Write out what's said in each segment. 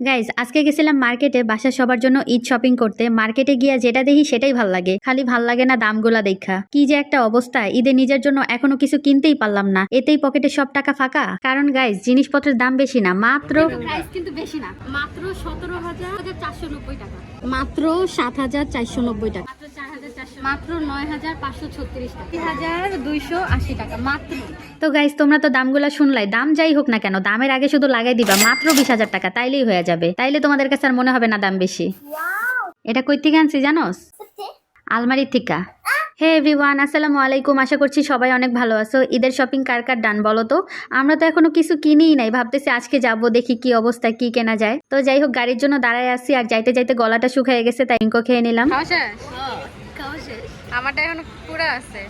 Guys আজকে গেছিলাম মার্কেটে বাসা সবার জন্য ঈদ শপিং করতে। মার্কেটে গিয়া যেটা দেখি সেটাই ভালো লাগে। খালি ভালো লাগে না দামগুলা দেখা। কি যে একটা অবস্থা। ঈদে নিজের জন্য এখনও কিছু কিনতেই পারলাম না। এতেই পকেটে সব টাকা ফাঁকা। কারণ গাইজ জিনিসপত্রের দাম বেশি না। মাত্র প্রাইস কিন্তু বেশি না। মাত্র সতেরো হাজার চারশো নব্বই টাকা। মাত্র সাত হাজার চারশো নব্বই টাকা। মাত্র হাজার চারশো নয় হাজার পাঁচশো ছত্রিশ টাকা। হাজার দুইশো আশি টাকা মাত্র। তো গাইজ তোমরা তো দামগুলা শুনলাই। দাম যাই হোক না কেন দামের আগে শুধু লাগাই দিবা মাত্র বিশ হাজার টাকা তাইলেই হয়ে যাবে। তাইলে তোমাদের কাছে আর মনে হবে না দাম বেশি। এটা কই থেকে আনছি জানোস? আলমারির থিকা। হে এভরিওয়ান আসসালামু আলাইকুম। আশা করছি সবাই অনেক ভালো আছো। ঈদের শপিং কার কার ডান বলো তো? আমরা তো এখনও কিছু কিনেই নাই। ভাবতেছি আজকে যাব, দেখি কি অবস্থা, কি কেনা যায়। তো যাই হোক, গাড়ির জন্য দাঁড়ায় আসি আর যাইতে যাইতে গলাটা শুকিয়ে গেছে, তাই ইঙ্কো খেয়ে নিলাম। আমারটা এখন পুরো আছে।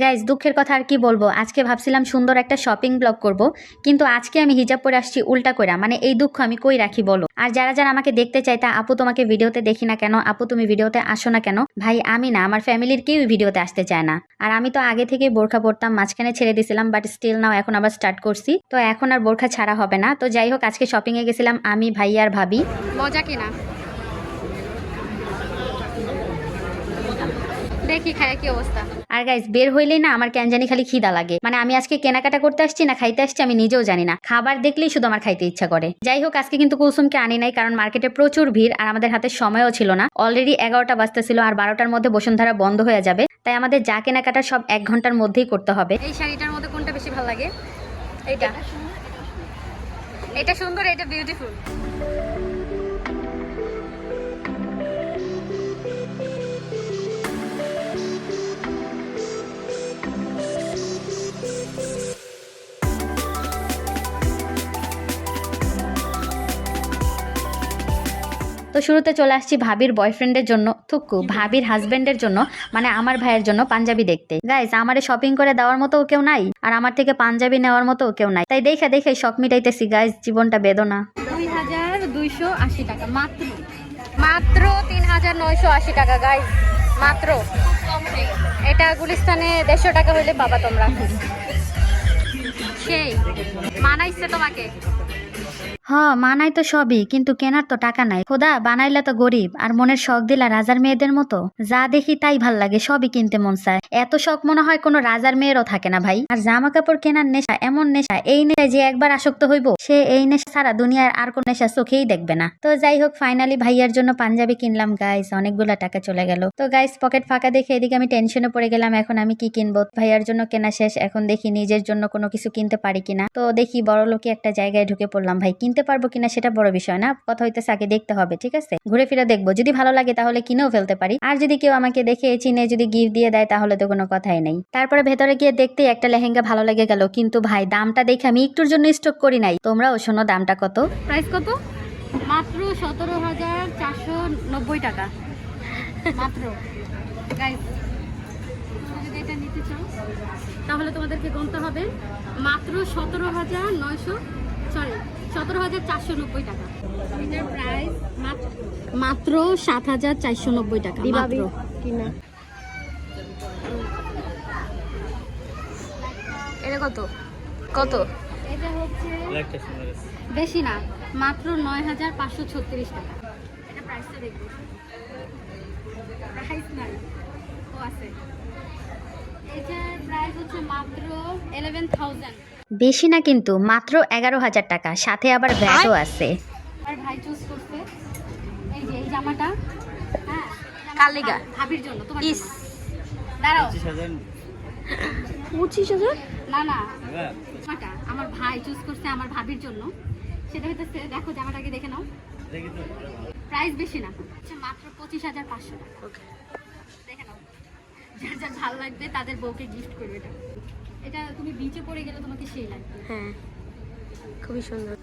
গাইজ দুঃখের কথা আর কি বলব? আজকে ভাবছিলাম সুন্দর একটা শপিং ব্লগ করব, কিন্তু আজকে আমি হিজাব পরে আসছি উল্টা কইরা মানে এই দুঃখ আমি কই রাখি বলো? আর যারা যারা আমাকে দেখতে চাই তা আপু তোমাকে ভিডিওতে দেখি না কেন? আপু তুমি ভিডিওতে আসো না কেন? ভাই, আমি না, আমার ফ্যামিলির কেউ ভিডিওতে আসতে চায় না। আর আমি তো আগে থেকেই বোরখা পরতাম, মাঝখানে ছেড়ে দিছিলাম বাট স্টিল নাও এখন আবার স্টার্ট করছি। তো এখন আর বোরখা ছাড়া হবে না। তো যাই হোক, আজকে শপিং এ গেছিলাম আমি, ভাই আর ভাবি। মজা কিনা? দেখি খায় কি অবস্থা। আর গাইজ বের হইলেই না আমার কেন জানি খালি খিদা লাগে। মানে আমি আজকে কেনাকাটা করতে আসছি না খাইতে আসছি আমি নিজেও জানি না। খাবার দেখলেই শুধু আমার খাইতে ইচ্ছা করে। যাই হোক আজকে কিন্তু কুসুমকে আনি নাই কারণ মার্কেটে প্রচুর ভিড় আর আমাদের হাতে সময়ও ছিল না। অলরেডি এগারোটা বাজতেছিল আর বারোটার মধ্যে বসুন্ধরা বন্ধ হয়ে যাবে। তাই আমাদের যা কেনাকাটা সব এক ঘণ্টার মধ্যেই করতে হবে। এই শাড়িটার মধ্যে কোনটা বেশি ভালো লাগে? এইটা। এটা সুন্দর এটা বিউটিফুল তো শুরুতে চলে আসছি ভাবির বয়ফ্রেন্ডের জন্য। থুকু, ভাবির হাজবেন্ডের জন্য মানে আমার ভাইয়ের জন্য পাঞ্জাবি দেখতে। গাইজ আমারে শপিং করে দেওয়ার মতো কেউ নাই, আর আমার থেকে পাঞ্জাবি নেওয়ার মতো কেউ নাই। তাই দেখে দেখে শখ মিটাইতেছি গাইজ জীবনটা বেদনা। মাত্র। তিন হাজার নয়শো আশি টাকা গাইজ মাত্র। এটা গুলিস্তানে দেড়শো টাকা হইলে তোমরা। সেই, মানাইছে তোমাকে। হ মানাই তো সবই, কিন্তু কেনার তো টাকা নাই। খোদা, বানাইলে তো গরিব, আর মনের শখ দিলা রাজার মেয়েদের মতো। যা দেখি তাই ভালো লাগে, সবই কিনতে মন চায়। এত শখ মনে হয় কোনো রাজার মেয়েরও থাকে না ভাই। আর জামা কাপড় কেনার নেশা, এমন নেশা, এই নেশায় যে একবার আসক্ত হইব, সে এই নেশা সারা দুনিয়ার আর কোন নেশা চোখেই দেখবে না। তো যাই হোক ফাইনালি ভাইয়ার জন্য পাঞ্জাবি কিনলাম গাইস অনেকগুলা টাকা চলে গেল। তো গাইস পকেট ফাঁকা দেখে এদিকে আমি টেনশনে পড়ে গেলাম, এখন আমি কি কিনবো? ভাইয়ার জন্য কেনা শেষ, এখন দেখি নিজের জন্য কোনো কিছু কিনতে পারি কিনা। তো দেখি বড় লোকে একটা জায়গায় ঢুকে পড়লাম ভাই, কিনতে পারব কিনা সেটা বড় বিষয় না। কথা হইতেছে আগে দেখতে হবে, ঠিক আছে? ঘুরে ফিরে দেখব। যদি ভালো লাগে তাহলে কিনেও ফেলতে পারি। আর যদি কেউ আমাকে দেখে চিনে, যদি গিফট দিয়ে দেয় তাহলে তো কোনো কথাই নেই। তারপরে ভেতরে গিয়ে দেখতে একটা লেহেঙ্গা ভালো লেগে গেল। কিন্তু ভাই, দামটা দেখে আমি একটুর জন্য স্টক করি নাই। তোমরাও শোনো দামটা কত? প্রাইস কত? মাত্র সতেরো হাজার চারশো নব্বই টাকা। মাত্র। তাহলে তোমাদেরকে গুনতে হবে মাত্র সতেরো হাজার নয়শো সরি সতেরো হাজার চারশো নব্বই টাকা। এটার প্রাইস মাত্র? মাত্র সাত হাজার চারশো নব্বই টাকা মাত্র। কিনা। এটা কত? কত? এটা হচ্ছে বেশি না মাত্র নয় হাজার পাঁচশো ছত্রিশ টাকা। এটা প্রাইসটা দেখব। প্রাইস নাই। ও আছে। এটার প্রাইস হচ্ছে মাত্র ইলেভেন থাউজেন্ড বেশি না কিন্তু মাত্র এগারো হাজার টাকা। সাথে আবার ব্যাগও আছে। ভাই চুজ করছে। এই যে এই জামাটা হ্যাঁ ভাবির জন্য তোমার ইস। দাঁড়াও। পঁচিশ হাজার। না না। জামাটা আমার ভাই চুজ করছে আমার ভাবির জন্য। সেটা হইতেছে দেখো জামাটাকে দেখে নাও। প্রাইস বেশি না। মাত্র পঁচিশ হাজার পাঁচশো টাকা। দেখে নাও। যার যার ভালো লাগবে তাদের বউকে গিফট করবে এটা। এটা তুমি বিচে পড়ে গেলে তোমাকে সেই লাগবে। হ্যাঁ খুবই সুন্দর।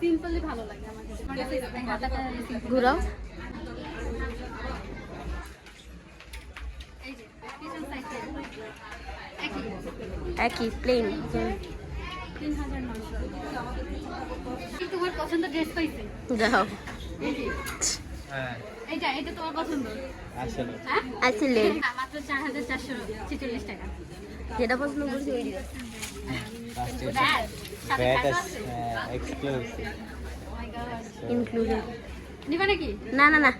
সিম্পলি ভালো লাগে আমার কাছে। simple। ঘুরাও। এই যে পিছন সাইডে একই। একই প্লেন তোমার পছন্দ ড্রেস পাইছে? যাও। হ্যাঁ। এইটা এটা তোমার পছন্দ? আসলে। হ্যাঁ? আসলে। হ্যাঁ, মাত্র টাকা। যেটা পছন্দ করছি ওই Oh my God. ইনক্লুডেড নিবা নাকি? না না না।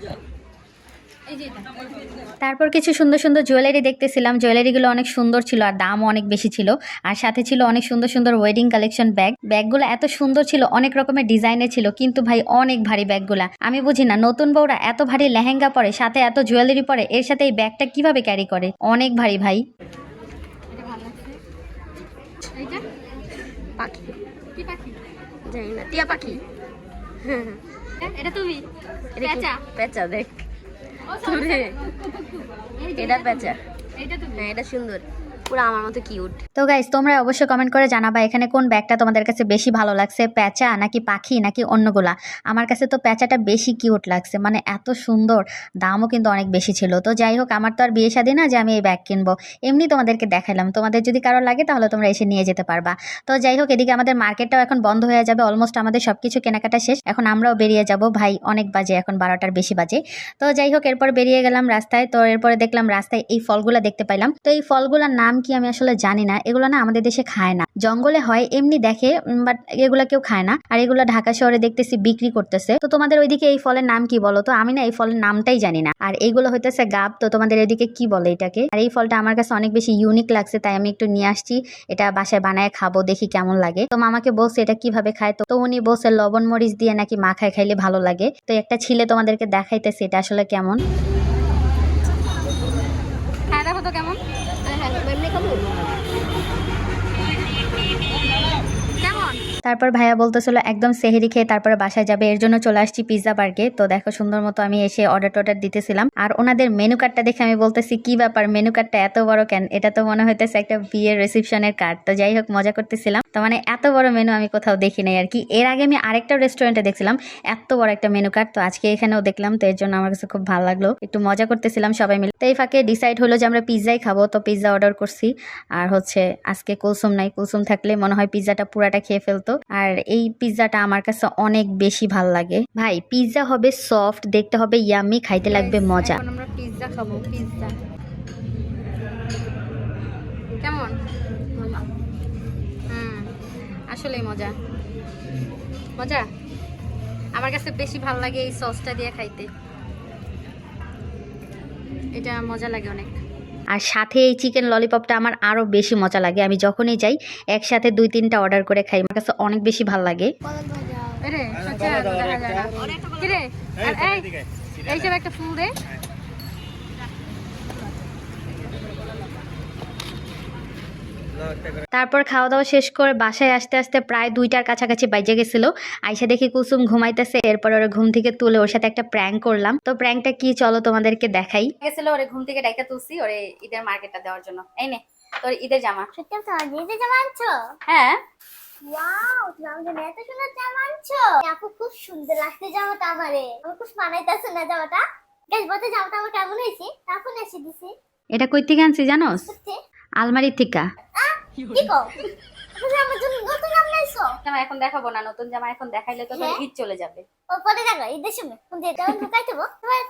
তারপর কিছু সুন্দর সুন্দর জুয়েলারি দেখতেছিলাম। জুয়েলারিগুলো অনেক সুন্দর ছিল আর দামও অনেক বেশি ছিল। আর সাথে ছিল অনেক সুন্দর সুন্দর ওয়েডিং কালেকশন ব্যাগ ব্যাগগুলো এত সুন্দর ছিল অনেক রকমের ডিজাইনের ছিল কিন্তু ভাই অনেক ভারী ব্যাগগুলা আমি বুঝি না নতুন বউরা এত ভারী লেহেঙ্গা পরে সাথে এত জুয়েলারি পরে এর সাথে এই ব্যাগটা কীভাবে ক্যারি করে? অনেক ভারী ভাই। এটা ভালো লাগছে এইটা? পাখি। কি পাখি? জানি না টিয়া পাখি। এটা তুমি? পেঁচা। পেঁচা দেখ। এটা পেঁচা হ্যাঁ এটা সুন্দর। পুরো আমার মতো কিউট তো গাইজ তোমরা অবশ্যই কমেন্ট করে জানাবা এখানে কোন ব্যাগটা তোমাদের কাছে বেশি ভালো লাগছে, প্যাঁচা নাকি পাখি নাকি অন্যগুলা আমার কাছে তো প্যাঁচাটা বেশি কিউট লাগছে মানে এত সুন্দর, দামও কিন্তু অনেক বেশি ছিল। তো যাই হোক, আমার তো আর বিয়ে শাদী না যে আমি এই ব্যাগ কিনবো। এমনি তোমাদেরকে দেখালাম, তোমাদের যদি কারও লাগে তাহলে তোমরা এসে নিয়ে যেতে পারবা। তো যাই হোক, এদিকে আমাদের মার্কেটটাও এখন বন্ধ হয়ে যাবে অলমোস্ট আমাদের সব কিছু কেনাকাটা শেষ। এখন আমরাও বেরিয়ে যাব, ভাই অনেক বাজে, এখন বারোটার বেশি বাজে। তো যাই হোক, এরপর বেরিয়ে গেলাম রাস্তায়, তো এরপরে দেখলাম রাস্তায় এই ফলগুলা দেখতে পাইলাম। তো এই ফলগুলার নাম কি আমি আসলে জানি না, এগুলো না আমাদের দেশে খায় না। জঙ্গলে হয়, এমনি দেখে বাট এগুলা কেউ খায় না। আর এগুলো ঢাকা শহরে দেখতেছি বিক্রি করতেছে। তো তোমাদের ওইদিকে এই ফলের নাম কি বলো? তো আমি না এই ফলের নামটাই জানি না। আর এইগুলো হইতেছে গাব, তো তোমাদের এদিকে কি বলে এটাকে? আর এই ফলটা আমার কাছে অনেক বেশি ইউনিক লাগছে, তাই আমি একটু নিয়ে আসছি। এটা বাসায় বানায় খাব, দেখি কেমন লাগে। তো মামাকে বলছে এটা কীভাবে খায়? তো উনি বলছে লবণ মরিচ দিয়ে নাকি মাখায়, খাইলে ভালো লাগে। তো একটা ছিলে তোমাদেরকে দেখাইতেছে, এটা আসলে কেমন হ্যাঁ দেখো তো কেমন কেমন তারপর ভাইয়া বলতেছিল, একদম সেহেরি খেয়ে তারপরে বাসায় যাবে, এর জন্য চলে আসছি পিৎজা পার্কে তো দেখো, সুন্দর মতো আমি এসে অর্ডার টর্ডার দিতেছিলাম। আর ওনাদের মেনু কার্ডটা দেখে আমি বলতেছি, কি ব্যাপার মেনু কার্ডটা এত বড় কেন? এটা তো মনে হইতেছে একটা বিয়ের রিসেপশনের কার্ড তো যাই হোক, মজা করতেছিলাম। তো মানে এত বড় মেনু আমি কোথাও দেখি নাই আর কি। এর আগে আমি আরেকটা রেস্টুরেন্টে দেখছিলাম, এত বড় একটা মেনু কার্ড তো আজকে এখানেও দেখলাম, তো এর জন্য আমার কাছে খুব ভালো লাগল। একটু মজা করতেছিলাম সবাই মিলে। তো এই ফাঁকে ডিসাইড হলো যে আমরা পিৎজাই খাব, তো পিৎজা অর্ডার করছি। আর হচ্ছে, আজকে কুলসুম নাই। কুলসুম থাকলে মনে হয় পিৎজাটা পুরাটা খেয়ে ফেলতো। আর এই পিৎজাটা আমার কাছে অনেক বেশি ভালো লাগে। ভাই পিৎজা হবে সফট দেখতে হবে ইয়ামি খাইতে লাগবে মজা। আমরা পিৎজা খাব পিৎজা কেমন? হুম আসলেই মজা। মজা? আমার কাছে বেশি ভালো লাগে এই সসটা দিয়ে খাইতে। এটা মজা লাগে অনেক। আর সাথে এই চিকেন ললিপপটা আমার আরও বেশি মজা লাগে। আমি যখনই যাই একসাথে দুই তিনটা অর্ডার করে খাই। আমার কাছে অনেক বেশি ভালো লাগে। এইসব একটা ফুল তারপর খাওয়া দাওয়া শেষ করে বাসায় আসতে আসতে প্রায় দুইটার কাছাকাছি বাইজে গেছিল। আইসা দেখি কুসুম ঘুমাইতেছে এরপর ওর ঘুম থেকে তুলে ওর সাথে একটা প্র্যাঙ্ক করলাম। তো প্র্যাঙ্কটা কি চলো তোমাদেরকে দেখাই। গেছিল ওরে ঘুম থেকে ডাইকা তুলছি ওরে ঈদের মার্কেটটা দেওয়ার জন্য। এই নে তোর ঈদের জামা। সত্যি তো নিজে জামা আনছো? হ্যাঁ। ওয়াও তুমি আমাকে এত সুন্দর জামা আনছো। আপু খুব সুন্দর লাগছে জামাটা আমারে। আমার খুব মানাইতেছে না জামাটা। গাছ বলতে জামাটা আমার কেমন হয়েছে? তারপর এসে দিছি। এটা কই থেকে আনছি জানোস? সত্যি আলমারির থেকে। এখন দেখাবো না নতুন জামা এখন দেখাইলে তো তোর হ্যাঁ? ঈদ চলে যাবে। ও পরে দেখো ঈদের সময়। কোন দিন ঢুকাই দেবো। তোমার